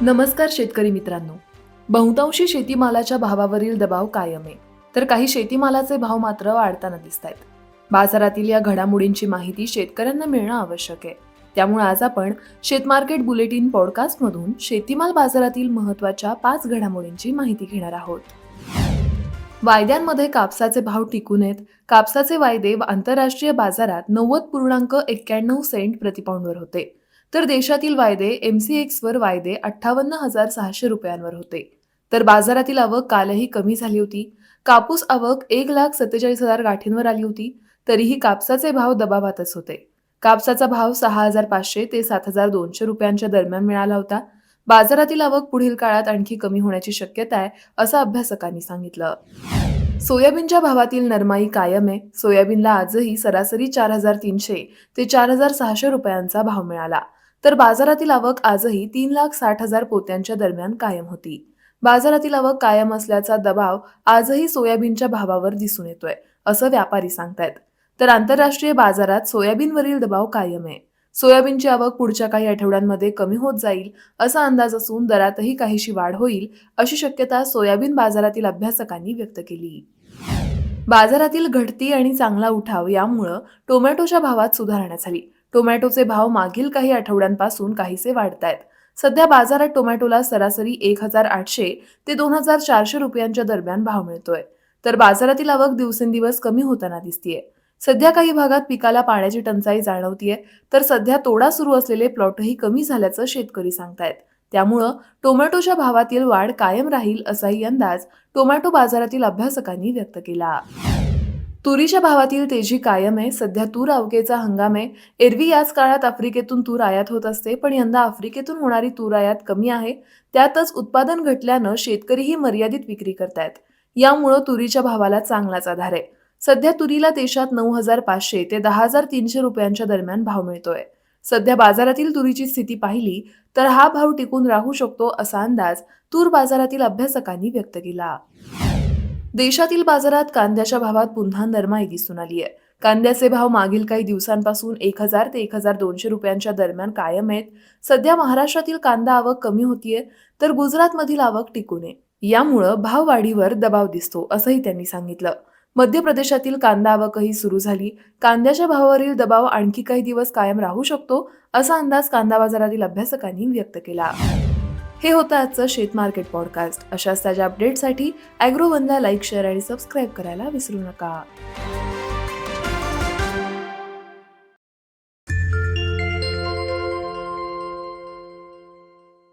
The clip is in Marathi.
नमस्कार शेतकरी मित्रांनो. बहुतांशी शेतीमालाच्या भावावरील दबाव कायम आहे. तर काही शेतीमालाचे भाव मात्र वाढताना दिसत आहेत बाजारातील या घडामोडींची माहिती शेतकऱ्यांना मिळणं आवश्यक आहे. त्यामुळे आज आपण शेतमार्केट बुलेटिन पॉडकास्टमधून शेतीमाल बाजारातील महत्त्वाच्या पाच घडामोडींची माहिती घेणार आहोत. वायद्यांमध्ये कापसाचे भाव टिकून आहेत. कापसाचे वायदे आंतरराष्ट्रीय बाजारात नव्वद पूर्णांक एक्क्याण्णव सेंट प्रतिपाऊंडवर होते. तर देशातील वायदे एम सी एक्सवर वायदे अठ्ठावन्न हजार सहाशे रुपयांवर होते. तर बाजारातील आवक कालही कमी झाली होती. कापूस आवक एक लाख सत्तेचाळीस हजार गाठींवर आली होती. तरीही कापसाचे भाव दबावातच होते. कापसाचा भाव सहा हजार पाचशे ते सात हजार दोनशे रुपयांच्या दरम्यान मिळाला होता. बाजारातील आवक पुढील काळात आणखी कमी होण्याची शक्यता आहे असं अभ्यासकांनी सांगितलं. सोयाबीनच्या भावातील नरमाई कायम आहे. सोयाबीनला आजही सरासरी चार हजार तीनशे ते चार हजार सहाशे रुपयांचा भाव मिळाला. तर बाजारातील आवक आजही तीन लाख साठ हजार पोत्यांच्या दरम्यान कायम होती. बाजारातील आवक कायम असल्याचा दबाव आजही सोयाबीनच्या भावावर दिसून येतोय असं व्यापारी सांगतायत. तर आंतरराष्ट्रीय बाजारात सोयाबीनवरील दबाव कायम आहे. सोयाबीनची आवक पुढच्या काही आठवड्यांमध्ये कमी होत जाईल असा अंदाज असून दरातही काहीशी वाढ होईल अशी शक्यता सोयाबीन बाजारातील अभ्यासकांनी व्यक्त केली. बाजारातील घटती आणि चांगला उठाव यामुळं टोमॅटोच्या भावात सुधारणा झाली. टोमॅटोचे भाव मागील काही आठवड्यांपासून काहीसे वाढत आहेत सध्या बाजारात टोमॅटोला सरासरी एक हजार आठशे ते दोन हजार चारशे रुपयांच्या दरम्यान भाव मिळतोय. तर बाजारातील आवक दिवसेंदिवस कमी होताना दिसतीये. सध्या काही भागात पिकाला पाण्याची टंचाई जाणवतीये तर सध्या तोडा सुरू असलेले प्लॉटही कमी झाल्याचं शेतकरी सांगतायत. त्यामुळं टोमॅटोच्या भावातील वाढ कायम राहील असाही अंदाज टोमॅटो बाजारातील अभ्यासकांनी व्यक्त केला. तुरीच्या भावातील तेजी कायम आहे. सध्या तूर अवकेचा हंगाम आहे. एरवी याच काळात आफ्रिकेतून तूर आयात होत असते पण यंदा आफ्रिकेतून होणारी तूर आयात कमी आहे. त्यातच उत्पादन घटल्यानं शेतकरीही मर्यादित विक्री करतायत. यामुळं तुरीच्या भावाला चांगलाच आधार आहे. सध्या तुरीला देशात नऊ हजार पाचशे ते दहा हजार तीनशे रुपयांच्या दरम्यान भाव मिळतोय. सध्या बाजारातील तुरीची स्थिती पाहिली तर हा भाव टिकून राहू शकतो असा अंदाज तूर बाजारातील अभ्यासकांनी व्यक्त केला. देशातील बाजारात कांद्याच्या भावात पुन्हा नरमाई दिसून आली आहे. कांद्याचे भाव मागील काही दिवसांपासून एक हजार ते एक हजार दोनशे रुपयांच्या दरम्यान कायम आहेत. सध्या महाराष्ट्रातील कांदा आवक कमी होतीये तर गुजरातमधील आवक टिकून आहे. यामुळं भाववाढीवर दबाव दिसतो असंही त्यांनी सांगितलं. मध्य प्रदेशातील कांदा आवकही सुरू झाली. कांद्याच्या भावावरील दबाव आणखी काही दिवस कायम राहू शकतो असा अंदाज कांदा बाजारातील अभ्यासकांनी व्यक्त केला. हे होतं आजचं शेत मार्केट पॉडकास्ट अशाच ताज्या अपडेटसाठी ॲग्रोवनला लाईक शेअर आणि सबस्क्राईब करायला विसरू नका.